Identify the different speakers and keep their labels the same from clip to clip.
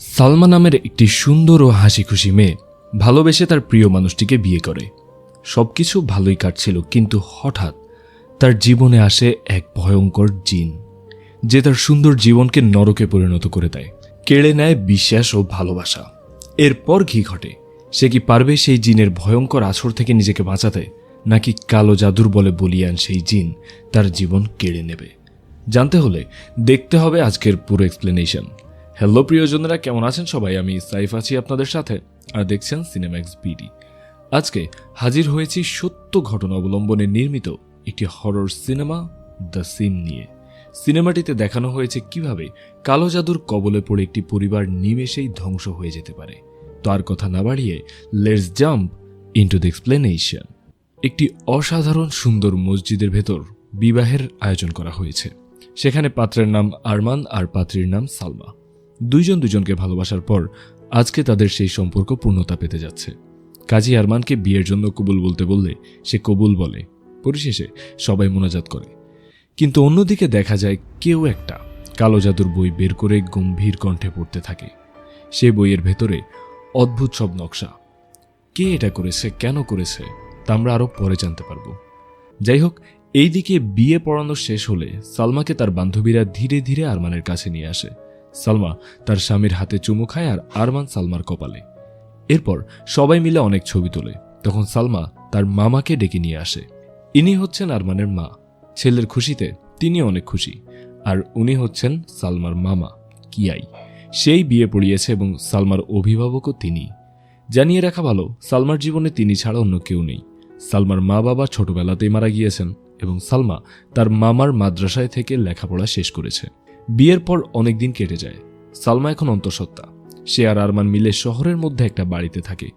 Speaker 1: সালমা নামের একটি সুন্দর ও হাসি খুশি মেয়ে ভালোবেসে তার প্রিয় মানুষটিকে বিয়ে করে। সবকিছু ভালোই কাটছিল, কিন্তু হঠাৎ তার জীবনে আসে এক ভয়ঙ্কর জিন, যে তার সুন্দর জীবনকে নরকে পরিণত করে দেয়, কেড়ে নেয় বিশ্বাস ও ভালোবাসা। এরপর কি ঘটে? সে কি পারবে সেই জিনের ভয়ঙ্কর আছর থেকে নিজেকে বাঁচাতে, নাকি কালো জাদুর বলে বলিয়ান সেই জিন তার জীবন কেড়ে নেবে? জানতে হলে দেখতে হবে আজকের পুরো এক্সপ্লেনেশন হ্যালো প্রিয়জনেরা, কেমন আছেন সবাই? আমি সাইফ আছি আপনাদের সাথে। আর দেখছেন সিনেম্যাক্স বিডি আজকে হাজির হয়েছি সত্য ঘটনা অবলম্বনে নির্মিত একটি হরর সিনেমা দ্য সিম নিয়ে। সিনেমাটিতে দেখানো হয়েছে কীভাবে কালো জাদুর কবলে পড়ে একটি পরিবার নিমেষেই ধ্বংস হয়ে যেতে পারে। তার কথা না বাড়িয়ে let's jump into the explanation একটি অসাধারণ সুন্দর মসজিদের ভেতর বিবাহের আয়োজন করা হয়েছে। সেখানে পাত্রের নাম আরমান আর পাত্রীর নাম সালমা। দুইজন দুজনকে ভালোবাসার পর আজকে তাদের সেই সম্পর্ক পূর্ণতা পেতে যাচ্ছে। কাজী আরমানকে বিয়ের জন্য কবুল বলতে বললে সে কবুল বলে। পরিশেষে সবাই মোনাজাত করে। কিন্তু অন্যদিকে দেখা যায় কেউ একটা কালো জাদুর বই বের করে গম্ভীর কণ্ঠে পড়তে থাকে। সে বইয়ের ভেতরে অদ্ভুত সব নকশা। কে এটা করেছে, কেন করেছে, তা আমরা আরও পরে জানতে পারব। যাই হোক, এইদিকে বিয়ে পড়ানো শেষ হলে সালমাকে তার বান্ধবীরা ধীরে ধীরে আরমানের কাছে নিয়ে আসে। সালমা তার স্বামীর হাতে চুমু খায় আর আরমান সালমার কপালে। এরপর সবাই মিলে অনেক ছবি তোলে। তখন সালমা তার মামাকে ডেকে নিয়ে আসে। ইনি হচ্ছেন আরমানের মা। ছেলের খুশিতে তিনি অনেক খুশি। আর উনি হচ্ছেন সালমার মামা, কিয়াই। সেই বিয়ে পড়িয়েছে এবং সালমার অভিভাবকও তিনি। জানিয়ে রাখা ভালো, সালমার জীবনে তিনি ছাড়া অন্য কেউ নেই। সালমার মা বাবা ছোটবেলাতেই মারা গিয়েছেন এবং সালমা তার মামার মাদ্রাসায় থেকে লেখাপড়া শেষ করেছে। বিয়ের পর অনেক দিন কেটে যায়। সালমা এখন অন্তঃসত্ত্বা। সে আর আরমান মিলে শহরের মধ্যে একটা বাড়িতে থাকে।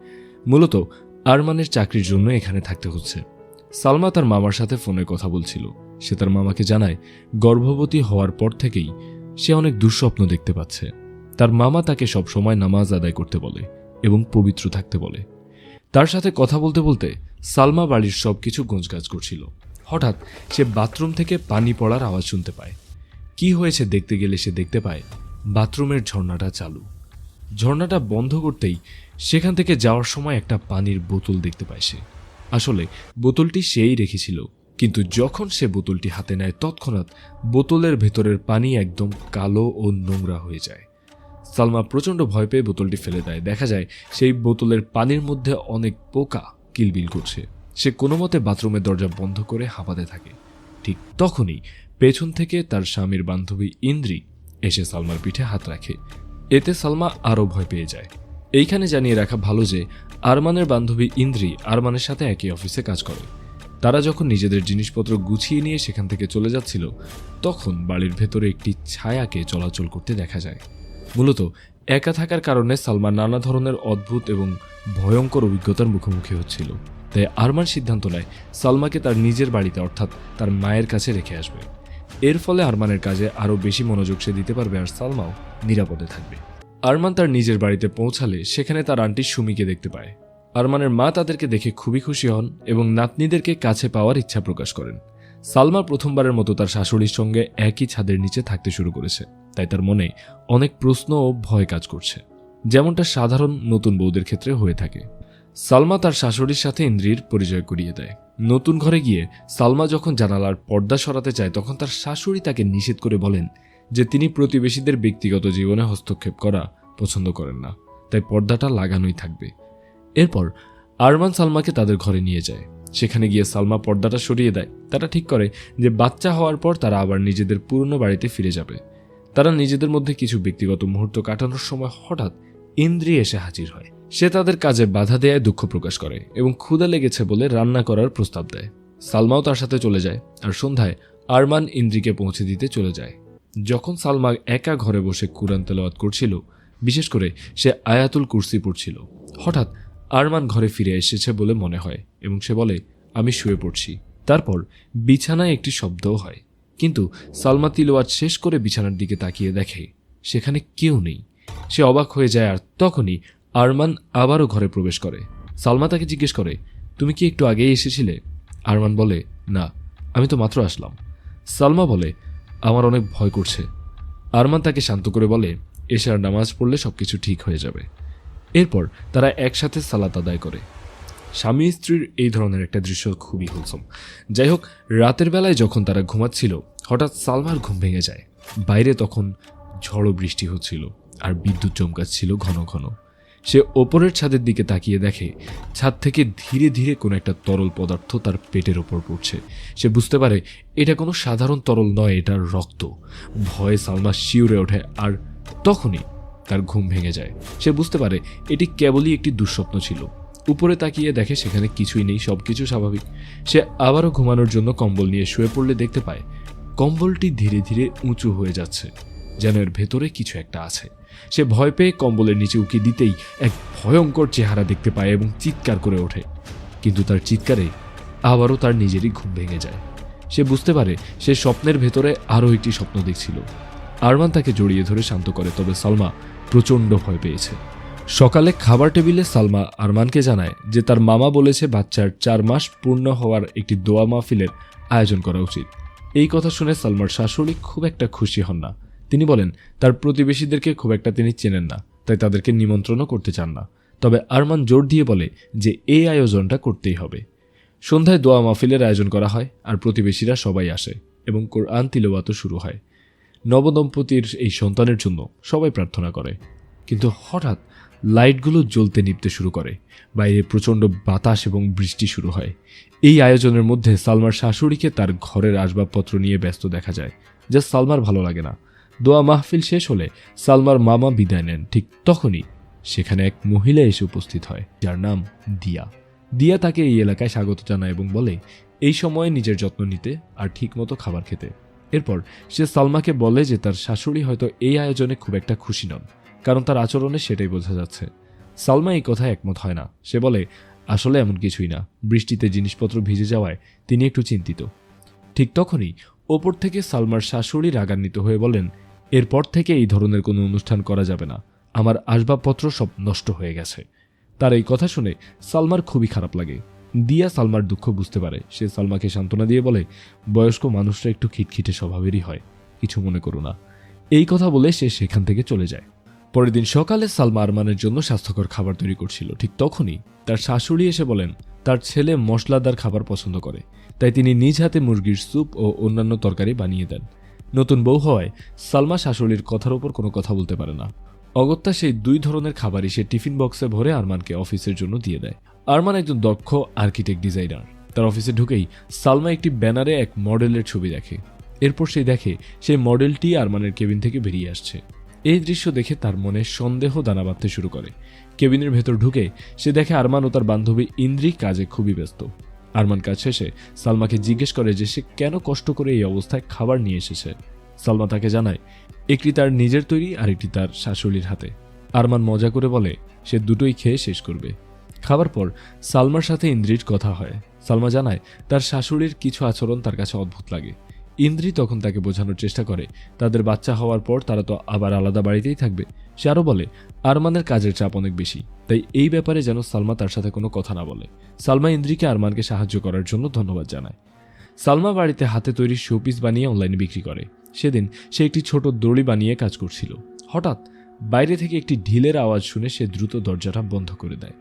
Speaker 1: মূলত আরমানের চাকরির জন্য এখানে থাকতে হচ্ছে। সালমা তার মামার সাথে ফোনে কথা বলছিল। সে তার মামাকে জানায়, গর্ভবতী হওয়ার পর থেকেই সে অনেক দুঃস্বপ্ন দেখতে পাচ্ছে। তার মামা তাকে সব সময় নামাজ আদায় করতে বলে এবং পবিত্র থাকতে বলে। তার সাথে কথা বলতে বলতে সালমা বাড়ির সব কিছু গোঁজগাছ করছিল। হঠাৎ সে বাথরুম থেকে পানি পড়ার আওয়াজ শুনতে পায়। কি হয়েছে দেখতে গেলে সে দেখতে পায় বাথরুমের ঝর্ণাটা চালু। ঝর্ণাটা বন্ধ করতেই সেখান থেকে যাওয়ার সময় একটা পানির বোতল দেখতে পায় সে। আসলে বোতলটি সেই রেখেছিল, কিন্তু যখন সে বোতলটি হাতে নেয় তৎক্ষণাৎ বোতলের ভেতরের পানি একদম কালো ও নোংরা হয়ে যায়। সালমা প্রচণ্ড ভয় পেয়ে বোতলটি ফেলে দেয়। দেখা যায় সেই বোতলের পানির মধ্যে অনেক পোকা কিলবিল করছে। সে কোনো মতে বাথরুমের দরজা বন্ধ করে হাঁপাতে থাকে। ঠিক তখনই পেছন থেকে তার স্বামীর বান্ধবী ইন্দ্রি এসে সালমার পিঠে হাত রাখে। এতে সালমা আরও ভয় পেয়ে যায়। এইখানে জানিয়ে রাখা ভালো যে, আরমানের বান্ধবী ইন্দ্রি আরমানের সাথে একই অফিসে কাজ করে। তারা যখন নিজেদের জিনিসপত্র গুছিয়ে নিয়ে সেখান থেকে চলে যাচ্ছিল, তখন বাড়ির ভেতরে একটি ছায়াকে চলাচল করতে দেখা যায়। মূলত একা থাকার কারণে সালমা নানা ধরনের অদ্ভুত এবং ভয়ঙ্কর অভিজ্ঞতার মুখোমুখি হচ্ছিল। তাই আরমান সিদ্ধান্ত নেয়, সালমাকে তার নিজের বাড়িতে, অর্থাৎ তার মায়ের কাছে রেখে আসবে। এর ফলে আরমানের কাজে আরও বেশি মনোযোগ সে দিতে পারবে আর সালমাও নিরাপদে থাকবে। আরমান তার নিজের বাড়িতে পৌঁছালে সেখানে তার আন্টি সুমিকে দেখতে পায়। আরমানের মা তাদেরকে দেখে খুবই খুশি হন এবং নাতনিদেরকে কাছে পাওয়ার ইচ্ছা প্রকাশ করেন। সালমা প্রথমবারের মতো তার শাশুড়ির সঙ্গে একই ছাদের নিচে থাকতে শুরু করেছে, তাই তার মনে অনেক প্রশ্ন ও ভয় কাজ করছে। যেমনটা সাধারণ নতুন বউদের ক্ষেত্রে হয়ে থাকে। সালমা তার শাশুড়ির সাথে ইন্দ্রির পরিচয় করিয়ে দেয়। নতুন ঘরে গিয়ে সালমা যখন জানালার পর্দা সরাতে চায়, তখন তার শাশুড়ি তাকে নিষেধ করে বলেন যে তিনি প্রতিবেশীদের ব্যক্তিগত জীবনে হস্তক্ষেপ করা পছন্দ করেন না। তাই পর্দাটা লাগানোই থাকবে। এরপর আরমান সালমাকে তাদের ঘরে নিয়ে যায়। সেখানে গিয়ে সালমা পর্দাটা সরিয়ে দেয়। তারা ঠিক করে যে বাচ্চা হওয়ার পর তারা আবার নিজেদের পুরনো বাড়িতে ফিরে যাবে। তারা নিজেদের মধ্যে কিছু ব্যক্তিগত মুহূর্ত কাটানোর সময় হঠাৎ ইন্দ্রি এসে হাজির হয়। সে তাদের কাজে বাধা দেয় দুঃখ প্রকাশ করে এবং ক্ষুদা লেগেছে বলে রান্না করার প্রস্তাব দেয়। সালমাও তার সাথে চলে যায় আর সন্ধ্যায় আরমান ইন্দ্রিকে পৌঁছে দিতে চলে যায়। যখন সালমা একা ঘরে বসে কুরআন তেলাওয়াত করছিল, বিশেষ করে সে আয়াতুল কুরসি পড়ছিল, হঠাৎ আরমান ঘরে ফিরে এসেছে বলে মনে হয় এবং সে বলে, আমি শুয়ে পড়ছি। তারপর বিছানায় একটি শব্দও হয়। কিন্তু সালমা তিলওয়াত শেষ করে বিছানার দিকে তাকিয়ে দেখে, সেখানে কেউ নেই। সে অবাক হয়ে যায় আর তখনই আরমান আবারও ঘরে প্রবেশ করে। সালমা তাকে জিজ্ঞেস করে, তুমি কি একটু আগেই এসেছিলে? আরমান বলে, না, আমি তো মাত্র আসলাম। সালমা বলে, আমার অনেক ভয় করছে। আরমান তাকে শান্ত করে বলে, এশার নামাজ পড়লে সবকিছু ঠিক হয়ে যাবে। এরপর তারা একসাথে সালাত আদায় করে। স্বামী স্ত্রীর এই ধরনের একটা দৃশ্য খুবই হোলসম যাই হোক, রাতের বেলায় যখন তারা ঘুমাচ্ছিল, হঠাৎ সালমার ঘুম ভেঙে যায়। বাইরে তখন ঝড়ো বৃষ্টি হচ্ছিল, আর বিদ্যুৎ চমকাচ্ছিল ঘন ঘন। সে ওপরের ছাদের দিকে তাকিয়ে দেখে, ছাদ থেকে ধীরে ধীরে কোনো একটা তরল পদার্থ তার পেটের ওপর পড়ছে। সে বুঝতে পারে, এটা কোনো সাধারণ তরল নয়, এটা রক্ত। ভয়ে সালমা শিউরে ওঠে আর তখনই তার ঘুম ভেঙে যায়। সে বুঝতে পারে, এটি কেবলই একটি দুঃস্বপ্ন ছিল। উপরে তাকিয়ে দেখে সেখানে কিছুই নেই, সবকিছু স্বাভাবিক। সে আবারও ঘুমানোর জন্য কম্বল নিয়ে শুয়ে পড়লে দেখতে পায়, কম্বলটি ধীরে ধীরে উঁচু হয়ে যাচ্ছে। যেন এর ভেতরে কিছু একটা আছে। সে ভয় পেয়ে কম্বলের নিচে উকি দিতেই এক ভয়ঙ্কর চেহারা দেখতে পায় এবং চিৎকার করে ওঠে। কিন্তু তার চিৎকারে আবারও তার নিজেরই ঘুম ভেঙে যায়। সে বুঝতে পারে সে স্বপ্নের ভেতরে আরও একটি স্বপ্ন দেখছিল। আরমান তাকে জড়িয়ে ধরে শান্ত করে, তবে সালমা প্রচণ্ড ভয় পেয়েছে। সকালে খাবার টেবিলে সালমা আরমানকে জানায় যে তার মামা বলেছে বাচ্চার চার মাস পূর্ণ হওয়ার একটি দোয়া মাহফিলের আয়োজন করা উচিত। এই কথা শুনে সালমার শাশুড়ি খুব একটা খুশি হন না। তিনি বলেন, তার প্রতিবেশীদেরকে খুব একটা তিনি চেনেন না, তাই তাদেরকে নিমন্ত্রণও করতে চান না। তবে আরমান জোর দিয়ে বলে যে, এই আয়োজনটা করতেই হবে। সন্ধ্যায় দোয়া মাহফিলের আয়োজন করা হয় আর প্রতিবেশীরা সবাই আসে এবং কোরআন তিলওয়াতও শুরু হয়। নবদম্পতির এই সন্তানের জন্য সবাই প্রার্থনা করে। কিন্তু হঠাৎ লাইটগুলো জ্বলতে নিভতে শুরু করে, বাইরে প্রচণ্ড বাতাস এবং বৃষ্টি শুরু হয়। এই আয়োজনের মধ্যে সালমার শাশুড়িকে তার ঘরের আসবাবপত্র নিয়ে ব্যস্ত দেখা যায়, যা সালমার ভালো লাগে না। দোয়া মাহফিল শেষ হলে সালমার মামা বিদায় নেন। ঠিক তখনই সেখানে এক মহিলা এসে উপস্থিত হয়। যার নাম দিয়া। দিয়া তাকে এই এলাকায় স্বাগত জানায় এবং বলে, এই সময়ে নিজের যত্ন নিতে আর ঠিকমতো খাবার খেতে। এরপর সে সালমাকে বলে যে তার শাশুড়ি হয়তো এই আয়োজনে খুব একটা খুশি নন, কারণ তার আচরণে সেটাই বোঝা যাচ্ছে। সালমা এই কথায় একমত হয় না। সে বলে, আসলে এমন কিছুই না। বৃষ্টিতে জিনিসপত্র ভিজে যাওয়ায় তিনি একটু চিন্তিত। ঠিক তখনই ওপর থেকে সালমার শাশুড়ি রাগান্বিত হয়ে বলেন এরপর থেকে এই ধরনের কোনো অনুষ্ঠান করা যাবে না। আমার আসবাবপত্র সব নষ্ট হয়ে গেছে। তার এই কথা শুনে সালমার খুবই খারাপ লাগে। দিয়া সালমার দুঃখ বুঝতে পারে। সে সালমাকে সান্ত্বনা দিয়ে বলে, বয়স্ক মানুষরা একটু খিটখিটে স্বভাবেরই হয়। কিছু মনে করো না। এই কথা বলে সে সেখান থেকে চলে যায়। পরের দিন সকালে সালমা আরমানের জন্য স্বাস্থ্যকর খাবার তৈরি করছিল। ঠিক তখনই তার শাশুড়ি এসে বলেন, তার ছেলে মশলাদার খাবার পছন্দ করে। তাই তিনি নিজ হাতে মুরগির স্যুপ ও অন্যান্য তরকারি বানিয়ে দেন। নতুন বউ হওয়ায় সালমা শাশুড়ির কথার ওপর কোনো কথা বলতে পারে না। অগত্যা সেই দুই ধরনের খাবারই সে টিফিন বক্সে ভরে আরমানকে অফিসের জন্য দিয়ে দেয়। আরমান একজন দক্ষ আর্কিটেক্ট ডিজাইনার। তার অফিসে ঢুকেই সালমা একটি ব্যানারে এক মডেলের ছবি দেখে। এরপর সে দেখে সেই মডেলটি আরমানের কেবিন থেকে বেরিয়ে আসছে। এই দৃশ্য দেখে তার মনে সন্দেহ দানা বাঁধতে শুরু করে। কেবিনের ভেতর ঢুকে সে দেখে আরমান ও তার বান্ধবী ইন্দ্রি কাজে খুবই ব্যস্ত। আরমান কাজ শেষে সালমাকে জিজ্ঞেস করে যে সে কেন কষ্ট করে এই অবস্থায় খাবার নিয়ে এসেছে। সালমা তাকে জানায়, একটি তার নিজের তৈরি আর একটি তার শাশুড়ির হাতে। আরমান মজা করে বলে, সে দুটোই খেয়ে শেষ করবে। খাবার পর সালমার সাথে ইন্দ্রির কথা হয়। সালমা জানায়, তার শাশুড়ির কিছু আচরণ তার কাছে অদ্ভুত লাগে। ইন্দ্রি তখন তাকে বোঝানোর চেষ্টা করে। তাদের বাচ্চা হওয়ার পর তারা তো আবার আলাদা বাড়িতেই থাকবে। সে আরও বলে, আরমানের কাজের চাপ অনেক বেশি, তাই এই ব্যাপারে যেন সালমা তার সাথে কোনো কথা না বলে। সালমা ইন্দ্রিকে আরমানকে সাহায্য করার জন্য ধন্যবাদ জানায়। সালমা বাড়িতে হাতে তৈরি শোপিস বানিয়ে অনলাইনে বিক্রি করে। সেদিন সে একটি ছোট দড়ি বানিয়ে কাজ করছিল। হঠাৎ বাইরে থেকে একটি ঢিলের আওয়াজ শুনে সে দ্রুত দরজাটা বন্ধ করে দেয়।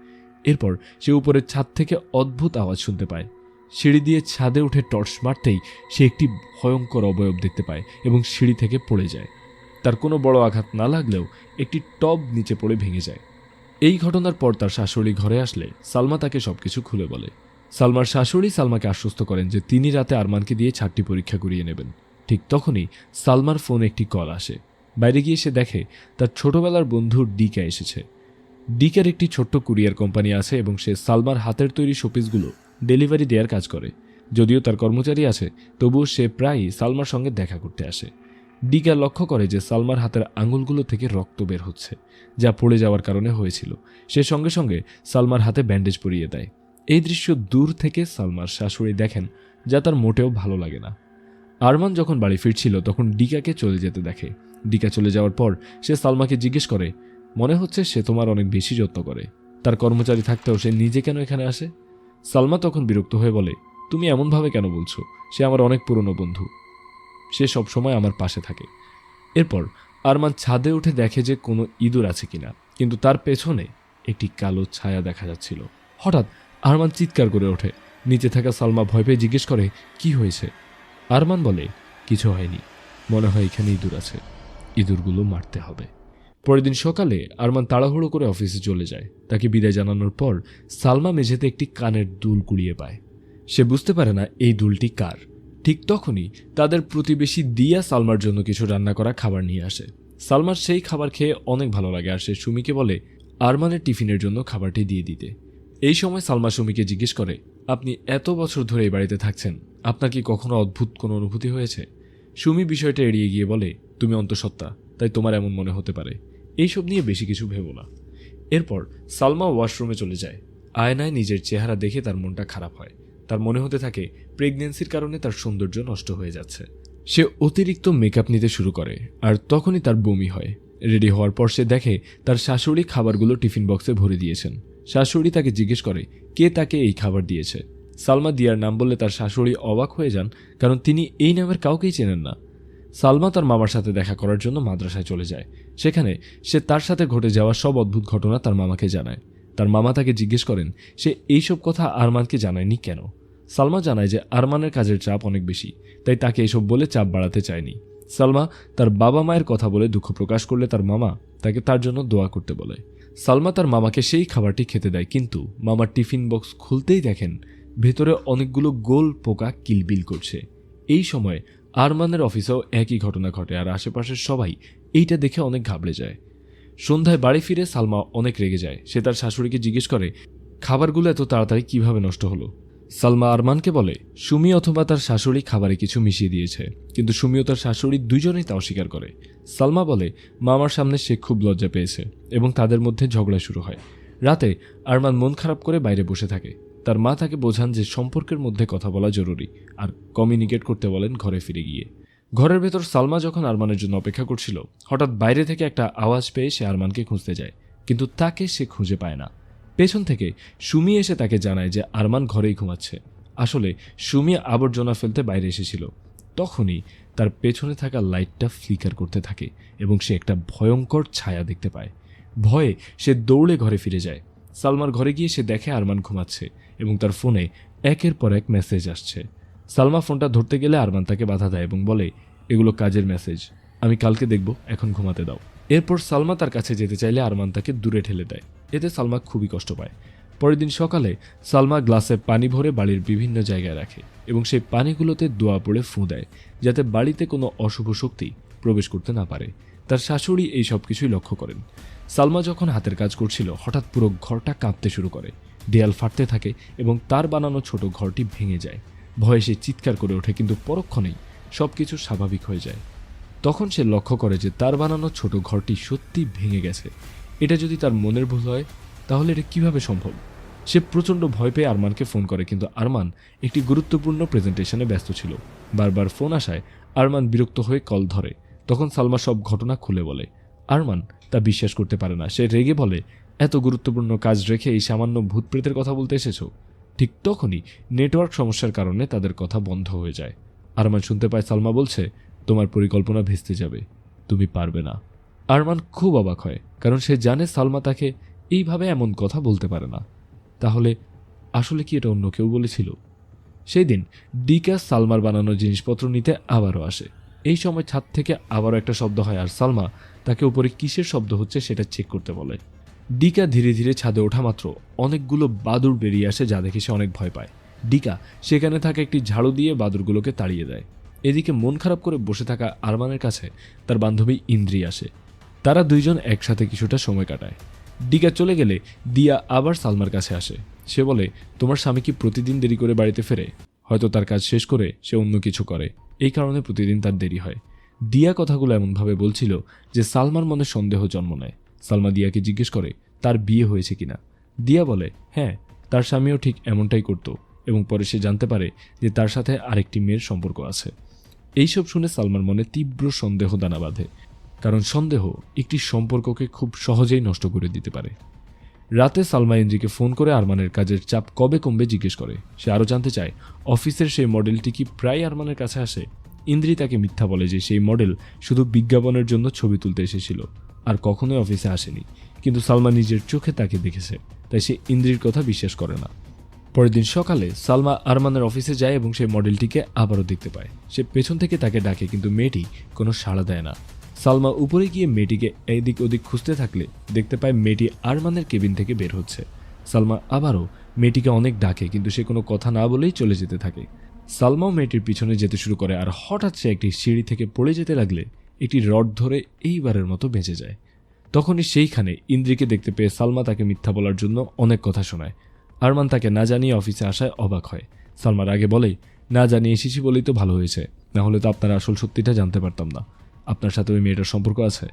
Speaker 1: এরপর সে উপরের ছাদ থেকে অদ্ভুত আওয়াজ শুনতে পায়। সিঁড়ি দিয়ে ছাদে উঠে টর্চ মারতেই সে একটি ভয়ঙ্কর অবয়ব দেখতে পায় এবং সিঁড়ি থেকে পড়ে যায়। তার কোনো বড় আঘাত না লাগলেও একটি টব নিচে পড়ে ভেঙে যায়। এই ঘটনার পর তার শাশুড়ি ঘরে আসলে সালমা তাকে সবকিছু খুলে বলে। সালমার শাশুড়ি সালমাকে আশ্বস্ত করেন যে তিনি রাতে আরমানকে দিয়ে ছাদটি পরীক্ষা করিয়ে নেবেন। ঠিক তখনই সালমার ফোনে একটি কল আসে। বাইরে গিয়ে সে দেখে তার ছোটবেলার বন্ধু ডিকা এসেছে। ডিকের একটি ছোট্ট কুরিয়ার কোম্পানি আছে এবং সে সালমার হাতের তৈরি শোপিসগুলো ডেলিভারি দেওয়ার কাজ করে। যদিও তার কর্মচারী আছে, তবুও সে প্রায়ই সালমার সঙ্গে দেখা করতে আসে। ডিকা লক্ষ্য করে যে সালমার হাতের আঙুলগুলো থেকে রক্ত বের হচ্ছে, যা পড়ে যাওয়ার কারণে হয়েছিল। সে সঙ্গে সঙ্গে সালমার হাতে ব্যান্ডেজ পরিয়ে দেয়। এই দৃশ্য দূর থেকে সালমার শাশুড়ি দেখেন, যা তার মোটেও ভালো লাগে না। আরমান যখন বাড়ি ফিরছিল, তখন ডিকাকে চলে যেতে দেখে। ডিকা চলে যাওয়ার পর সে সালমাকে জিজ্ঞেস করে, মনে হচ্ছে সে তোমার অনেক বেশি যত্ন করে। তার কর্মচারী থাকতেও সে নিজে কেন এখানে আসে? সালমা তখন বিরক্ত হয়ে বলে, তুমি এমনভাবে কেন বলছো? সে আমার অনেক পুরনো বন্ধু। সে সব সময় আমার পাশে থাকে। এরপর আরমান ছাদে উঠে দেখে যে কোনো ইঁদুর আছে কিনা, কিন্তু তার পেছনে একটি কালো ছায়া দেখা যাচ্ছিল। হঠাৎ আরমান চিৎকার করে ওঠে। নিচে থাকা সালমা ভয় পেয়ে জিজ্ঞেস করে, কি হয়েছে? আরমান বলে, কিছু হয়নি। মনে হয় এখানে ইঁদুর আছে। ইঁদুরগুলো মারতে হবে। পরের দিন সকালে আরমান তাড়াহুড়ো করে অফিসে চলে যায়। তাকে বিদায় জানানোর পর সালমা মেঝেতে একটি কানের দুল কুড়িয়ে পায়। সে বুঝতে পারে না এই দুলটি কার। ঠিক তখনই তাদের প্রতিবেশী দিয়া সালমার জন্য কিছু রান্না করা খাবার নিয়ে আসে। সালমার সেই খাবার খেয়ে অনেক ভালো লাগে আর সে সুমিকে বলে আরমানের টিফিনের জন্য খাবারটি দিয়ে দিতে। এই সময় সালমা সুমিকে জিজ্ঞেস করে, আপনি এত বছর ধরে এই বাড়িতে থাকছেন, আপনার কি কখনো অদ্ভুত কোনো অনুভূতি হয়েছে? সুমি বিষয়টা এড়িয়ে গিয়ে বলে, তুমি অন্তঃসত্ত্বা, তাই তোমার এমন মনে হতে পারে। এইসব নিয়ে বেশি কিছু ভেবো না। এরপর সালমা ওয়াশরুমে চলে যায়। আয়নায় নিজের চেহারা দেখে তার মনটা খারাপ হয়। তার মনে হতে থাকে প্রেগনেন্সির কারণে তার সৌন্দর্য নষ্ট হয়ে যাচ্ছে। সে অতিরিক্ত মেকআপ নিতে শুরু করে, আর তখনই তার বমি হয়। রেডি হওয়ার পর সে দেখে তার শাশুড়ি খাবারগুলো টিফিন বক্সে ভরে দিয়েছেন। শাশুড়ি তাকে জিজ্ঞেস করে, কে তাকে এই খাবার দিয়েছে? সালমা দিয়ার নাম বললে তার শাশুড়ি অবাক হয়ে যান, কারণ তিনি এই নামের কাউকেই চেনেন না। সালমা তার মামার সাথে দেখা করার জন্য মাদ্রাসায় চলে যায়। সেখানে সে তার সাথে ঘটে যাওয়া সব অদ্ভুত ঘটনা তার মামাকে জানায়। তার মামা তাকে জিজ্ঞেস করেন, সে এইসব কথা আরমানকে জানায়নি কেন? সালমা জানায় যে আরমানের কাজের চাপ অনেক বেশি, তাই তাকে এসব বলে চাপ বাড়াতে চায়নি। সালমা তার বাবা মায়ের কথা বলে দুঃখ প্রকাশ করলে তার মামা তাকে তার জন্য দোয়া করতে বলে। সালমা তার মামাকে সেই খাবারটি খেতে দেয়, কিন্তু মামার টিফিন বক্স খুলতেই দেখেন ভেতরে অনেকগুলো গোল পোকা কিলবিল করছে। এই সময় আরমানের অফিসেও একই ঘটনা ঘটে আর আশেপাশের সবাই এইটা দেখে অনেক ঘাবড়ে যায়। সন্ধ্যায় বাড়ি ফিরে সালমা অনেক রেগে যায়। সে তার শাশুড়িকে জিজ্ঞেস করে, খাবারগুলো এত তাড়াতাড়ি কীভাবে নষ্ট হলো? সালমা আরমানকে বলে, সুমি অথবা তার শাশুড়ি খাবারে কিছু মিশিয়ে দিয়েছে, কিন্তু সুমি ও তার শাশুড়ি দুজনেই তা অস্বীকার করে। সালমা বলে, মামার সামনে সে খুব লজ্জা পেয়েছে এবং তাদের মধ্যে ঝগড়া শুরু হয়। রাতে আরমান মন খারাপ করে বাইরে বসে থাকে। তার মা তাকে বোঝান যে সম্পর্কের মধ্যে কথা বলা জরুরি আর কমিউনিকেট করতে বলেন ঘরে ফিরে গিয়ে। ঘরের ভেতর সালমা যখন আরমানের জন্য অপেক্ষা করছিল, হঠাৎ বাইরে থেকে একটা আওয়াজ পেয়ে সে আরমানকে খুঁজতে যায়, কিন্তু তাকে সে খুঁজে পায় না। পেছন থেকে সুমি এসে তাকে জানায় যে আরমান ঘরেই ঘুমাচ্ছে। আসলে সুমি আবর্জনা ফেলতে বাইরে এসেছিল। তখনই তার পেছনে থাকা লাইটটা ফ্লিকার করতে থাকে এবং সে একটা ভয়ঙ্কর ছায়া দেখতে পায়। ভয়ে সে দৌড়ে ঘরে ফিরে যায়। সালমার ঘরে গিয়ে সে দেখে আরমান ঘুমাচ্ছে। এবং তার ফোনে একের পর এক মেসেজ আসছে। সালমা ফোনটা ধরতে গেলে আরমান তাকে বাধা দেয় এবং বলে, এগুলো কাজের মেসেজ আমি কালকে দেখব, এখন ঘুমাতে দাও। এরপর সালমা তার কাছে যেতে চাইলে আরমান তাকে দূরে ঠেলে দেয়। এতে সালমা খুবই কষ্ট পায়। পরের দিন সকালে সালমা গ্লাসে পানি ভরে বাড়ির বিভিন্ন জায়গায় রাখে এবং সেই পানিগুলোতে দোয়া পড়ে ফুঁ দেয়, যাতে বাড়িতে কোনো অশুভ শক্তি প্রবেশ করতে না পারে। তার শাশুড়ি এই সব কিছুই লক্ষ্য করেন। সালমা যখন হাতের কাজ করছিল, হঠাৎ পুরো ঘরটা কাঁপতে শুরু করে। দেয়াল ফাটতে থাকে এবং তার বানানো ছোট ঘরটি ভেঙে যায়। ভয়ে সে চিৎকার করে ওঠে, কিন্তু পরক্ষণেই সব কিছু স্বাভাবিক হয়ে যায়। তখন সে লক্ষ্য করে যে তার বানানো ছোট ঘরটি সত্যি ভেঙে গেছে। এটা যদি তার মনের ভুল হয়, তাহলে এটা কীভাবে সম্ভব? সে প্রচণ্ড ভয় পেয়ে আরমানকে ফোন করে, কিন্তু আরমান একটি গুরুত্বপূর্ণ প্রেজেন্টেশনে ব্যস্ত ছিল। বারবার ফোন আসায় আরমান বিরক্ত হয়ে কল ধরে। তখন সালমা সব ঘটনা খুলে বলে। আরমান তা বিশ্বাস করতে পারে না। সে রেগে বলে এত গুরুত্বপূর্ণ কাজ রেখে এই সামান্য ভূতপ্রেতের কথা বলতে এসেছ? ঠিক তখনই নেটওয়ার্ক সমস্যার কারণে তাদের কথা বন্ধ হয়ে যায়। আরমান শুনতে পায় সালমা বলছে, তোমার পরিকল্পনা ভেস্তে যাবে। তুমি পারবে না। আরমান খুব অবাক হয়, কারণ সে জানে সালমা তাকে এইভাবে এমন কথা বলতে পারে না। তাহলে আসলে কি এটা অন্য কেউ বলেছিল? সেই দিন ডিকা সালমার বানানো জিনিসপত্র নিতে আবারও আসে। এই সময় ছাদ থেকে আবারও একটা শব্দ হয়, আর সালমা তাকে উপরে কিসের শব্দ হচ্ছে সেটা চেক করতে বলে। ডিকা ধীরে ধীরে ছাদে ওঠা মাত্র। অনেকগুলো বাদুর বেরিয়ে আসে যা দেখে সে অনেক ভয় পায়। ডিকা সেখানে থাকা একটি ঝাড়ু দিয়ে বাদুরগুলোকে তাড়িয়ে দেয়। এদিকে মন খারাপ করে বসে থাকা আরমানের কাছে তার বান্ধবী ইন্দ্রি আসে। তারা দুইজন একসাথে কিছুটা সময় কাটায়। ডিকা চলে গেলে দিয়া আবার সালমার কাছে আসে। সে বলে, তোমার স্বামী কি প্রতিদিন দেরি করে বাড়িতে ফেরে? হয়তো তার কাজ শেষ করে সে অন্য কিছু করে। এই কারণে প্রতিদিন তার দেরি হয়। দিয়া কথাগুলো এমনভাবে বলছিল যে সালমার মনে সন্দেহ জন্ম নেয়। সালমা দিয়াকে জিজ্ঞেস করে, তার বিয়ে হয়েছে কিনা? দিয়া বলে হ্যাঁ তার স্বামীও ঠিক এমনটাই করত এবং পরে সে জানতে পারে যে তার সাথে আরেকটি মেয়ের সম্পর্ক আছে। এইসব শুনে সালমার মনে তীব্র সন্দেহ দানা বাঁধে, কারণ সন্দেহ একটি সম্পর্ককে খুব সহজেই নষ্ট করে দিতে পারে। রাতে সালমা ইন্দ্রিকে ফোন করে আরমানের কাজের চাপ কবে কমবে জিজ্ঞেস করে। সে আরও জানতে চায়, অফিসের সেই মডেলটি কি প্রায় আরমানের কাছে আসে? ইন্দ্রি তাকে মিথ্যা বলে যে সেই মডেল শুধু বিজ্ঞাপনের জন্য ছবি তুলতে এসেছিল। আর কখনোই অফিসে আসেনি। কিন্তু সালমা নিজের চোখে তাকে দেখেছে, তাই সে ইন্দ্রির কথা বিশ্বাস করে না। পরের দিন সকালে সালমা আরমানের অফিসে যায় এবং সেই মডেলটিকে আবারও দেখতে পায়। সে পেছন থেকে তাকে ডাকে, কিন্তু মেয়েটি কোনো সাড়া দেয় না। সালমা উপরে গিয়ে মেয়েটিকে এদিক ওদিক খুঁজতে থাকলে দেখতে পায় মেয়েটি আরমানের কেবিন থেকে বের হচ্ছে। সালমা আবারও মেয়েটিকে অনেক ডাকে, কিন্তু সে কোনো কথা না বলেই চলে যেতে থাকে। সালমাও মেয়েটির পিছনে যেতে শুরু করে, আর হঠাৎ সে একটি সিঁড়ি থেকে পড়ে যেতে লাগলে একটি রড ধরে এইবারের মতো বেঁচে যায়। তখনই সেইখানে ইন্দ্রিকে দেখতে পেয়ে সালমা তাকে মিথ্যা বলার জন্য অনেক কথা শোনায়। আরমান তাকে না জানিয়ে অফিসে আসায় অবাক হয়। সালমার আগে বলে না জানিয়ে এসেছি বলেই তো ভালো হয়েছে। না হলে তো আপনার আসল সত্যিটা জানতে পারতাম না। আপনার সাথে ওই মেয়েটার সম্পর্ক আছে?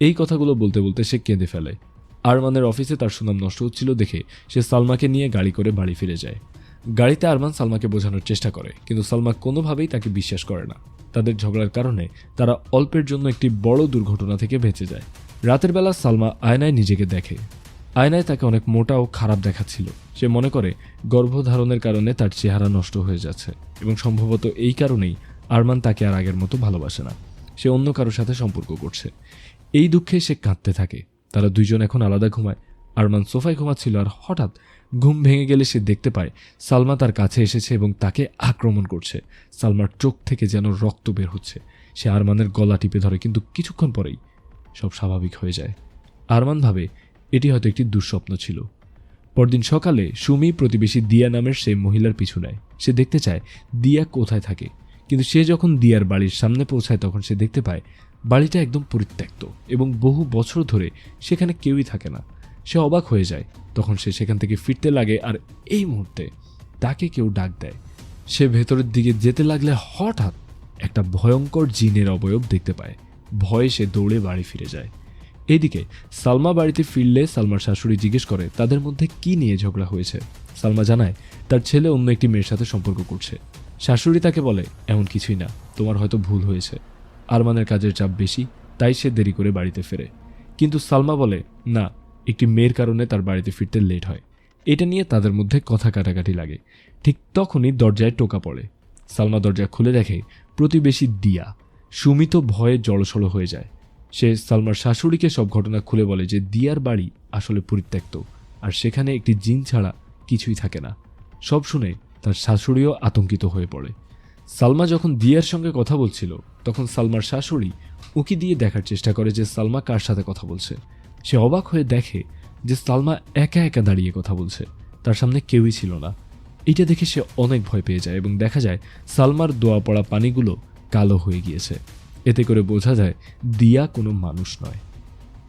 Speaker 1: এই কথাগুলো বলতে বলতে সে কেঁদে ফেলে। আরমানের অফিসে তার সুনাম নষ্ট হচ্ছিল দেখে সে সালমাকে নিয়ে গাড়ি করে বাড়ি ফিরে যায়। গাড়িতে আরমান সালমাকে বোঝানোর চেষ্টা করে, কিন্তু সালমা কোনোভাবেই তাকে বিশ্বাস করে না। তাদের ঝগড়ার কারণে তারা অল্পের জন্য একটি বড় দুর্ঘটনা থেকে বেঁচে যায়। রাতের বেলা সালমা আয়নায় নিজেকে দেখে। আয়নায় তাকে অনেক মোটা ও খারাপ দেখাচ্ছিল। সে মনে করে, গর্ভধারণের কারণে তার চেহারা নষ্ট হয়ে যাচ্ছে এবং সম্ভবত এই কারণেই আরমান তাকে আর আগের মতো ভালোবাসে না। সে অন্য কারোর সাথে সম্পর্ক করছে। এই দুঃখে সে কাঁদতে থাকে। তারা দুইজন এখন আলাদা ঘুমায়। আরমান সোফায় ঘুমাচ্ছিল আর হঠাৎ ঘুম ভেঙে গেলে সে দেখতে পায় সালমা তার কাছে এসেছে এবং তাকে আক্রমণ করছে। সালমার চোখ থেকে যেন রক্ত বের হচ্ছে। সে আরমানের গলা টিপে ধরে, কিন্তু কিছুক্ষণ পরেই সব স্বাভাবিক হয়ে যায়। আরমান ভাবে, এটি হয়তো একটি দুঃস্বপ্ন ছিল। পরদিন সকালে সুমি প্রতিবেশী দিয়া নামের সেই মহিলার পিছু নেয়। সে দেখতে চায়, দিয়া কোথায় থাকে? কিন্তু সে যখন দিয়ার বাড়ির সামনে পৌঁছায়, তখন সে দেখতে পায়, বাড়িটা একদম পরিত্যক্ত এবং বহু বছর ধরে সেখানে কেউই থাকে না। সে অবাক হয়ে যায়। তখন সে সেখান থেকে ফিরতে লাগে আর এই মুহূর্তে তাকে কেউ ডাক দেয়। সে ভেতরের দিকে যেতে লাগলে হঠাৎ একটা ভয়ঙ্কর জিনের অবয়ব দেখতে পায়। ভয়ে সে দৌড়ে বাড়ি ফিরে যায়। এদিকে সালমা বাড়িতে ফিরলে সালমার শাশুড়ি জিজ্ঞেস করে, তাদের মধ্যে কি নিয়ে ঝগড়া হয়েছে? সালমা জানায়, তার ছেলে অন্য একটি মেয়ের সাথে সম্পর্ক করছে। শাশুড়ি তাকে বলে, এমন কিছুই না, তোমার হয়তো ভুল হয়েছে। আরমানের কাজের চাপ বেশি, তাই সে দেরি করে বাড়িতে ফেরে। কিন্তু সালমা বলে, না একটি মেয়ের কারণে তার বাড়িতে ফিরতে লেট হয়। এটা নিয়ে তাদের মধ্যে কথা কাটাকাটি লাগে। ঠিক তখনই দরজায় টোকা পড়ে। সালমা দরজা খুলে দেখে প্রতিবেশী দিয়া। সুমিত ভয়ে জড়সড় হয়ে যায়। সে সালমার শাশুড়িকে সব ঘটনা খুলে বলে যে দিয়ার বাড়ি আসলে পরিত্যক্ত। আর সেখানে একটি জিন ছাড়া কিছুই থাকে না। সব শুনে তার শাশুড়িও আতঙ্কিত হয়ে পড়ে। সালমা যখন দিয়ার সঙ্গে কথা বলছিল, তখন সালমার শাশুড়ি উকি দিয়ে দেখার চেষ্টা করে যে সালমা কার সাথে কথা বলছে। সে অবাক হয়ে দেখে যে সালমা একা একা দাঁড়িয়ে কথা বলছে। তার সামনে কেউই ছিল না। এটা দেখে সে অনেক ভয় পেয়ে যায় এবং দেখা যায় সালমার দোয়া পড়া পানিগুলো কালো হয়ে গিয়েছে। এতে করে বোঝা যায় দিয়া কোনো মানুষ নয়।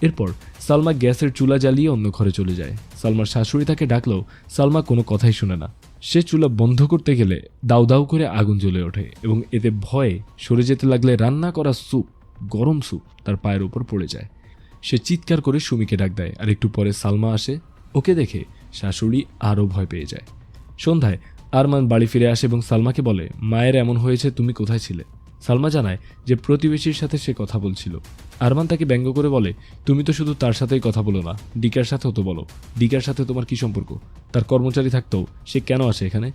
Speaker 1: এরপর সালমা গ্যাসের চুলা জ্বালিয়ে অন্য ঘরে চলে যায়। সালমার শাশুড়ি তাকে ডাকলেও সালমা কোনো কথাই শুনে না। সে চুলা বন্ধ করতে গেলে দাউ দাউ করে আগুন জ্বলে ওঠে এবং এতে ভয়ে সরে যেতে লাগলে রান্না করা স্যুপ, গরম স্যুপ, তার পায়ের উপর পড়ে যায়। সে চিৎকার করে সুমিকে ডাক দেয়, আর একটু পরে সালমা আসে। ওকে দেখে শাশুড়ি আরও ভয় পেয়ে যায়। সন্ধ্যায় আরমান বাড়ি ফিরে আসে এবং সালমাকে বলে, মায়ের এমন হয়েছে, তুমি কোথায় ছিলে? সালমা জানায় যে প্রতিবেশীর সাথে সে কথা বলছিল। আরমান তাকে ব্যঙ্গ করে বলে, তুমি তো শুধু তার সাথেই কথা বলো না, ডিকার সাথেও তো বলো। ডিকার সাথে তোমার কি সম্পর্ক? তার কর্মচারী থাকতেও সে কেন আসে এখানে?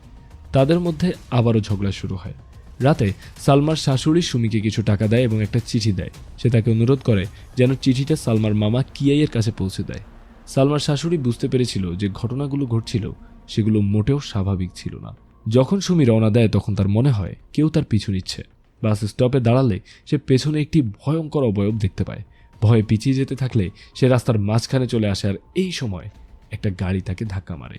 Speaker 1: তাদের মধ্যে আবারও ঝগড়া শুরু হয়। রাতে সালমার শাশুড়ি সুমিকে কিছু টাকা দেয় এবং একটা চিঠি দেয়। সে তাকে অনুরোধ করে যেন চিঠিটা সালমার মামা কিয়াইয়ের কাছে পৌঁছে দেয়। সালমার শাশুড়ি বুঝতে পেরেছিল যে ঘটনাগুলো ঘটছিল, সেগুলো মোটেও স্বাভাবিক ছিল না। যখন সুমি রওনা দেয়, তখন তার মনে হয় কেউ তার পিছু নিচ্ছে। বাস স্টপে দাঁড়ালে সে পেছনে একটি ভয়ঙ্কর অবয়ব দেখতে পায়। ভয়ে পিছিয়ে যেতে থাকলে সে রাস্তার মাঝখানে চলে আসে আর এই সময় একটা গাড়ি তাকে ধাক্কা মারে।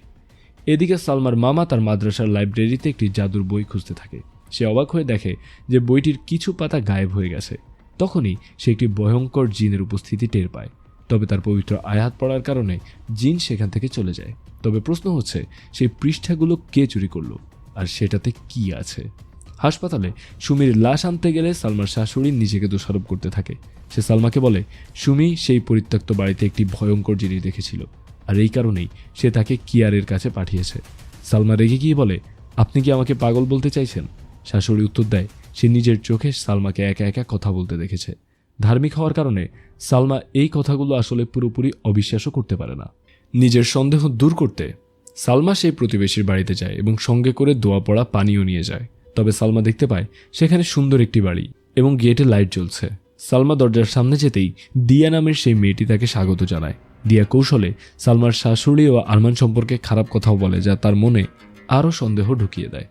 Speaker 1: এদিকে সালমার মামা তার মাদ্রাসার লাইব্রেরিতে একটি জাদুর বই খুঁজতে থাকে। সে অবাক হয়ে দেখে যে বইটির কিছু পাতা গায়েব হয়ে গেছে। তখনই সে একটি ভয়ঙ্কর জিনের উপস্থিতি টের পায়। তবে তার পবিত্র আয়াত পড়ার কারণে জিন সেখান থেকে চলে যায়। তবে প্রশ্ন হচ্ছে, সেই পৃষ্ঠাগুলো কে চুরি করল? আর সেটাতে কি আছে? হাসপাতালে সুমির লাশ আনতে গেলে সালমার শাশুড়ি নিজেকে দোষারোপ করতে থাকে। সে সালমাকে বলে, সুমি সেই পরিত্যক্ত বাড়িতে একটি ভয়ঙ্কর জিনিস দেখেছিল। আর এই কারণেই সে তাকে কিয়ারের কাছে পাঠিয়েছে। সালমা রেগে গিয়ে বলে, আপনি কি আমাকে পাগল বলতে চাইছেন? শাশুড়ি উত্তর দেয়, সে নিজের চোখে সালমাকে একা একা কথা বলতে দেখেছে। ধার্মিক হওয়ার কারণে সালমা এই কথাগুলো আসলে পুরোপুরি অবিশ্বাসও করতে পারে না। নিজের সন্দেহ দূর করতে সালমা সেই প্রতিবেশীর বাড়িতে যায় এবং সঙ্গে করে দোয়া পড়া পানিও নিয়ে যায়। তবে সালমা দেখতে পায়, সেখানে সুন্দর একটি বাড়ি এবং গেটে লাইট জ্বলছে। সালমা দরজার সামনে যেতেই দিয়া নামের সেই মেয়েটি তাকে স্বাগত জানায়। দিয়া কৌশলে সালমার শাশুড়ি ও আরমান সম্পর্কে খারাপ কথাও বলে, যা তার মনে আরও সন্দেহ ঢুকিয়ে দেয়।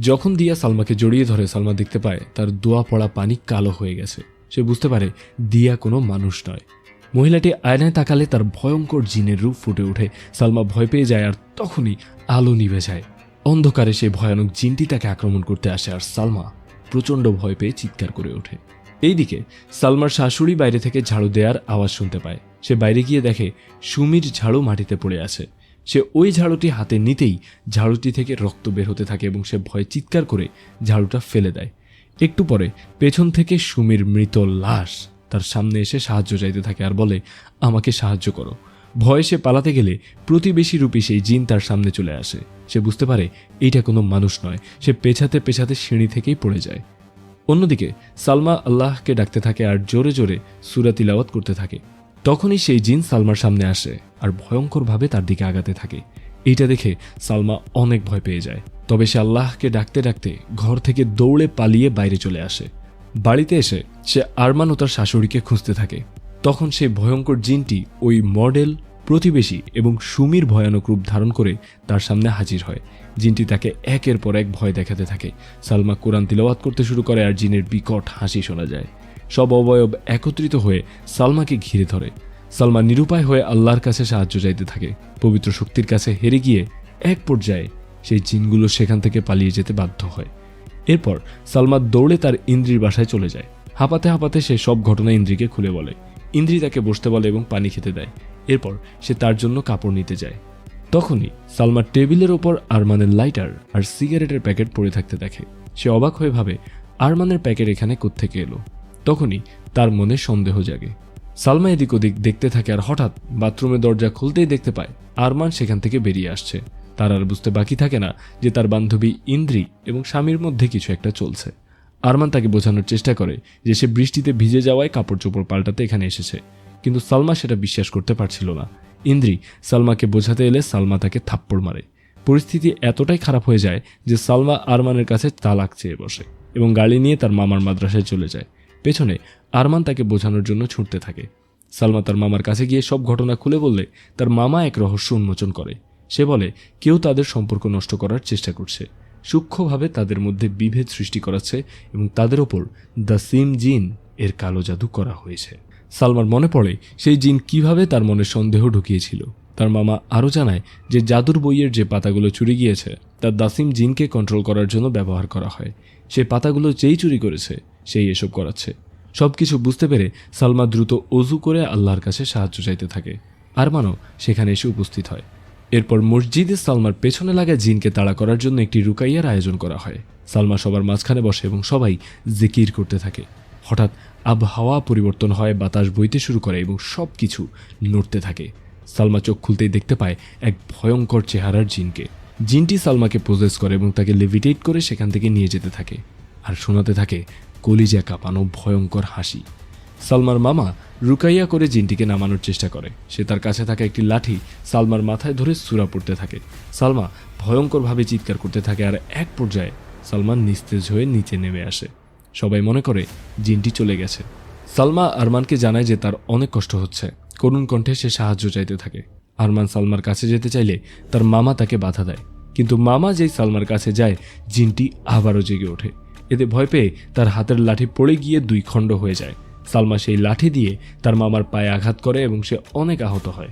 Speaker 1: যখন দিয়া সালমাকে জড়িয়ে ধরে সালমা দেখতে পায়, তার দোয়া পড়া পানি কালো হয়ে গেছে। সে বুঝতে পারে, দিয়া কোনো মানুষ নয়। মহিলাটি আয়নায় তাকালে তার ভয়ঙ্কর জিনের রূপ ফুটে ওঠে। সালমা ভয় পেয়ে যায় আর তখনই আলো নিভে যায়। অন্ধকারে সে ভয়ানক জিনটি তাকে আক্রমণ করতে আসে আর সালমা প্রচণ্ড ভয় পেয়ে চিৎকার করে ওঠে। এইদিকে সালমার শাশুড়ি বাইরে থেকে ঝাড়ু দেওয়ার আওয়াজ শুনতে পায়। সে বাইরে গিয়ে দেখে, সুমির ঝাড়ু মাটিতে পড়ে আছে। সে ওই ঝাড়ুটি হাতে নিতেই ঝাড়ুটি থেকে রক্ত বের হতে থাকে এবং সে ভয়ে চিৎকার করে ঝাড়ুটা ফেলে দেয়। একটু পরে পেছন থেকে সুমির মৃত লাশ তার সামনে এসে সাহায্য চাইতে থাকে আর বলে, আমাকে সাহায্য করো। ভয়ে সে পালাতে গেলে প্রতিবেশী রূপী সেই জিন তার সামনে চলে আসে। সে বুঝতে পারে এইটা কোনো মানুষ নয়। সে পেছাতে পেছাতে সিঁড়ি থেকেই পড়ে যায়। অন্যদিকে সালমা আল্লাহকে ডাকতে থাকে আর জোরে জোরে সুরাতিলাওয়াত করতে থাকে। তখনই সেই জিন সালমার সামনে আসে আর ভয়ঙ্করভাবে তার দিকে আগাতে থাকে। এইটা দেখে সালমা অনেক ভয় পেয়ে যায়। তবে সে আল্লাহকে ডাকতে ডাকতে ঘর থেকে দৌড়ে পালিয়ে বাইরে চলে আসে। বাড়িতে এসে সে আরমান ও তার শাশুড়িকে খুঁজতে থাকে। তখন সেই ভয়ঙ্কর জিনটি ওই মডেল, প্রতিবেশী এবং সুমির ভয়ানক রূপ ধারণ করে তার সামনে হাজির হয়। জিনটি তাকে একের পর এক ভয় দেখাতে থাকে। সালমা কোরআন তিলওয়াত করতে শুরু করে আর জিনের বিকট হাসি শোনা যায়। সব অবয়ব একত্রিত হয়ে সালমাকে ঘিরে ধরে। সালমা নিরুপায় হয়ে আল্লাহর কাছে সাহায্য চাইতে থাকে। পবিত্র শক্তির কাছে হেরে গিয়ে এক পর্যায়ে সেই জিনগুলো সেখান থেকে পালিয়ে যেতে বাধ্য হয়। এরপর সালমা দৌড়ে তার ইন্দ্রির বাসায় চলে যায়। হাঁপাতে হাঁপাতে সে সব ঘটনা ইন্দ্রিকে খুলে বলে। ইন্দ্রি তাকে বসতে বলে এবং পানি খেতে দেয়। এরপর সে তার জন্য কাপড় নিতে যায়। তখনই সালমা টেবিলের ওপর আরমানের লাইটার আর সিগারেটের প্যাকেট পড়ে থাকতে দেখে। সে অবাক হয়ে ভাবে, আরমানের প্যাকেট এখানে কোত্থেকে এলো? তখনই তার মনে সন্দেহ জাগে। সালমা এদিক ওদিক দেখতে থাকে আর হঠাৎ বাথরুমের দরজা খুলতেই দেখতে পায়, আরমান সেখান থেকে বেরিয়ে আসছে। তার আর বুঝতে বাকি থাকে না যে তার বান্ধবী ইন্দ্রি এবং স্বামীর মধ্যে কিছু একটা চলছে। আরমান তাকে বোঝানোর চেষ্টা করে যে সে বৃষ্টিতে ভিজে যাওয়ায় কাপড় চোপড় পাল্টাতে এখানে এসেছে, কিন্তু সালমা সেটা বিশ্বাস করতে পারছিল না। ইন্দ্রি সালমাকে বোঝাতে এলে সালমা তাকে থাপ্পড় মারে। পরিস্থিতি এতটাই খারাপ হয়ে যায় যে সালমা আরমানের কাছে তালাক চেয়ে বসে এবং গাড়ি নিয়ে তার মামার মাদ্রাসায় চলে যায়। পেছনে আরমান তাকে বোঝানোর জন্য ছুটতে থাকে। সালমা তার মামার কাছে গিয়ে সব ঘটনা খুলে বললে তার মামা এক রহস্য উন্মোচন করে। সে বলে, কেউ তাদের সম্পর্ক নষ্ট করার চেষ্টা করছে। সূক্ষ্মভাবে তাদের মধ্যে বিভেদ সৃষ্টি করাচ্ছে এবং তাদের ওপর দ্য সিম জিন এর কালো জাদু করা হয়েছে। সালমার মনে পড়ে, সেই জিন কীভাবে তার মনে সন্দেহ ঢুকিয়েছিল। তার মামা আরও জানায় যে জাদুর বইয়ের যে পাতাগুলো চুরি গিয়েছে, তা দাসিম জিনকে কন্ট্রোল করার জন্য ব্যবহার করা হয়। সে পাতাগুলো যেই চুরি করেছে সেই এসব করাচ্ছে। সবকিছু বুঝতে পেরে সালমা দ্রুত অজু করে আল্লাহর কাছে সাহায্য চাইতে থাকে। আরমানও সেখানে এসে উপস্থিত হয়। এরপর মসজিদে সালমার পেছনে লাগা জিনকে তাড়া করার জন্য একটি রুকাইয়ার আয়োজন করা হয়। সালমা সবার মাঝখানে বসে এবং সবাই জিকির করতে থাকে। হঠাৎ আবহাওয়া পরিবর্তন হয়, বাতাস বইতে শুরু করে এবং সব কিছু নড়তে থাকে। সালমা চোখ খুলতেই দেখতে পায় এক ভয়ঙ্কর চেহারার জিনকে। জিনটি সালমাকে প্রজেস করে এবং তাকে লেভিটেট করে সেখান থেকে নিয়ে যেতে থাকে। আর শোনাতে থাকে কলিজা কাঁপানো ভয়ঙ্কর হাসি। সালমার মামা রুকাইয়া করে জিনটিকে নামানোর চেষ্টা করে। সে তার কাছে থাকা একটি লাঠি সালমার মাথায় ধরে সুরা পড়তে থাকে। সালমা ভয়ঙ্করভাবে চিৎকার করতে থাকে আর এক পর্যায়ে সালমান নিস্তেজ হয়ে নিচে নেমে আসে। সবাই মনে করে জিনটি চলে গেছে। সালমা আরমানকে জানায় যে তার অনেক কষ্ট হচ্ছে। করুণ কণ্ঠে সে সাহায্য চাইতে থাকে। আরমান সালমার কাছে যেতে চাইলে তার মামা তাকে বাধা দেয়। কিন্তু মামা যেই সালমার কাছে যায়, জিনটি আবারও জেগে ওঠে। এতে ভয় পেয়ে তার হাতের লাঠি পড়ে গিয়ে দুই খণ্ড হয়ে যায়। সালমা সেই লাঠি দিয়ে তার মামার পায়ে আঘাত করে এবং সে অনেক আহত হয়।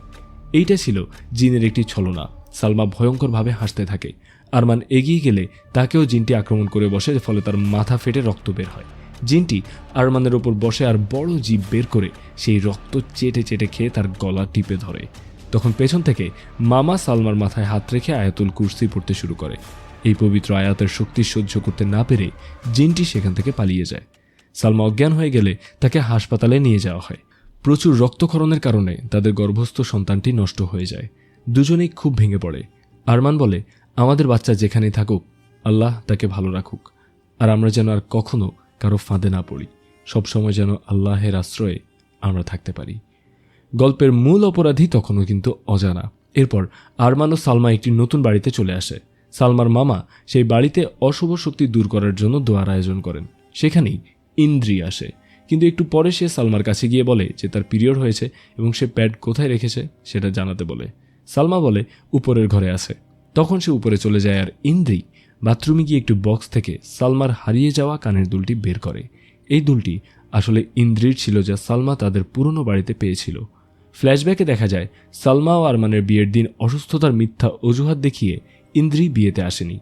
Speaker 1: এইটা ছিল জিনের একটি ছলনা। সালমা ভয়ঙ্করভাবে হাসতে থাকে। আরমান এগিয়ে গেলে তাকেও জিনটি আক্রমণ করে বসে ফলে তার মাথা ফেটে রক্ত বের হয়। জিনটি আরমানের ওপর বসে আর বড় জীব বের করে সেই রক্ত চেটে চেটে খেয়ে তার গলা টিপে ধরে। তখন পেছন থেকে মামা সালমার মাথায় হাত রেখে আয়াতুল কুর্সি পড়তে শুরু করে। এই পবিত্র আয়াতের শক্তি সহ্য করতে না পেরে জিনটি সেখান থেকে পালিয়ে যায়। সালমা অজ্ঞান হয়ে গেলে তাকে হাসপাতালে নিয়ে যাওয়া হয়। প্রচুর রক্তক্ষরণের কারণে তাদের গর্ভস্থ সন্তানটি নষ্ট হয়ে যায়। দুজনেই খুব ভেঙে পড়ে। আরমান বলে, আমাদের বাচ্চা যেখানেই থাকুক, আল্লাহ তাকে ভালো রাখুক। আর আমরা যেন আর কখনো কারও ফাঁদে না পড়ি। সবসময় যেন আল্লাহের আশ্রয়ে আমরা থাকতে পারি। গল্পের মূল অপরাধী তখনও কিন্তু অজানা। এরপর আরমান ও সালমা একটি নতুন বাড়িতে চলে আসে। সালমার মামা সেই বাড়িতে অশুভ শক্তি দূর করার জন্য দোয়ার আয়োজন করেন। সেখানেই ইন্দ্রি আসে। কিন্তু একটু পরে সে সালমার কাছে গিয়ে বলে যে তার পিরিয়ড হয়েছে এবং সে প্যাড কোথায় রেখেছে সেটা জানাতে বলে। সালমা বলে, উপরের ঘরে আছে। তখন সে উপরে চলে যায় আর ইন্দ্রি বাথরুমে গিয়ে একটু বক্স থেকে সালমার হারিয়ে যাওয়া কানের দুলটি বের করে। এই দুলটি আসলে ইন্দ্রির ছিল যা সালমা তাদের পুরনো বাড়িতে পেয়েছিল। ফ্ল্যাশব্যাকে দেখা যায় সালমা ও আরমানের বিয়ের দিন অসুস্থতার মিথ্যা অজুহাত দেখিয়ে ইন্দ্রি বিয়েতে আসেনি।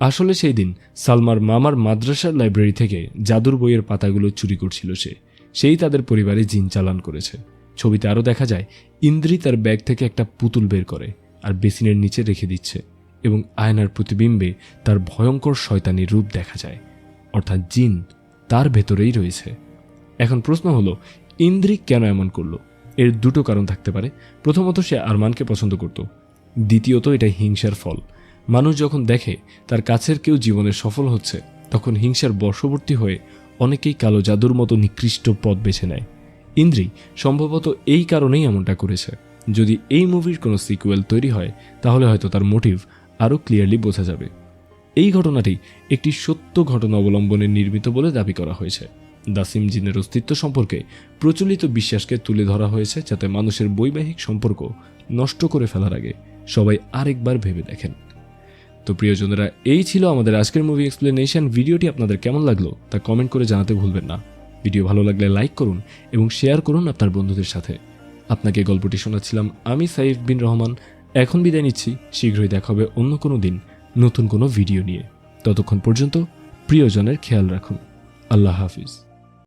Speaker 1: আসলে সেই দিন সালমার মামার মাদ্রাসার লাইব্রেরি থেকে জাদুর বইয়ের পাতাগুলো চুরি করছিল সে। সেই তাদের পরিবারে জিন চালান করেছে। ছবিতে আরও দেখা যায়, ইন্দ্রি তার ব্যাগ থেকে একটা পুতুল বের করে আর বেসিনের নিচে রেখে দিচ্ছে এবং আয়নার প্রতিবিম্বে তার ভয়ঙ্কর শয়তানি রূপ দেখা যায়। অর্থাৎ জিন তার ভেতরেই রয়েছে। এখন প্রশ্ন হলো, ইন্দ্রি কেন এমন করল? এর দুটো কারণ থাকতে পারে। প্রথমত সে আরমানকে পছন্দ করত। দ্বিতীয়ত এটা হিংসার ফল। মানুষ যখন দেখে তার কাছের কেউ জীবনে সফল হচ্ছে, তখন হিংসার বর্ষবর্তী হয়ে অনেকেই কালো জাদুর মতো নিকৃষ্ট পথ বেছে নেয়। ইন্দ্রি সম্ভবত এই কারণেই এমনটা করেছে। যদি এই মুভির কোনো সিকুয়েল তৈরি হয়, তাহলে হয়তো তার মোটিভ আরও ক্লিয়ারলি বোঝা যাবে। এই ঘটনাটি একটি সত্য ঘটনা অবলম্বনে নির্মিত বলে দাবি করা হয়েছে। দাসিম জিনের অস্তিত্ব সম্পর্কে প্রচলিত বিশ্বাসকে তুলে ধরা হয়েছে যাতে মানুষের বৈবাহিক সম্পর্ক নষ্ট করে ফেলার আগে সবাই আরেকবার ভেবে দেখেন। তো প্রিয়জনেরা, এই ছিল আমাদের আজকের মুভি এক্সপ্লেনেশন ভিডিওটি আপনাদের কেমন লাগল তা কমেন্ট করে জানাতে ভুলবেন না। ভিডিও ভালো লাগলে লাইক করুন এবং শেয়ার করুন আপনার বন্ধুদের সাথে। আপনাকে গল্পটি শোনাচ্ছিলাম আমি সাইফ বিন রহমান। এখন বিদায় নিচ্ছি, শীঘ্রই দেখা হবে অন্য কোনো দিন নতুন কোনো ভিডিও নিয়ে। ততক্ষণ পর্যন্ত প্রিয়জনের খেয়াল রাখুন। আল্লাহ হাফিজ।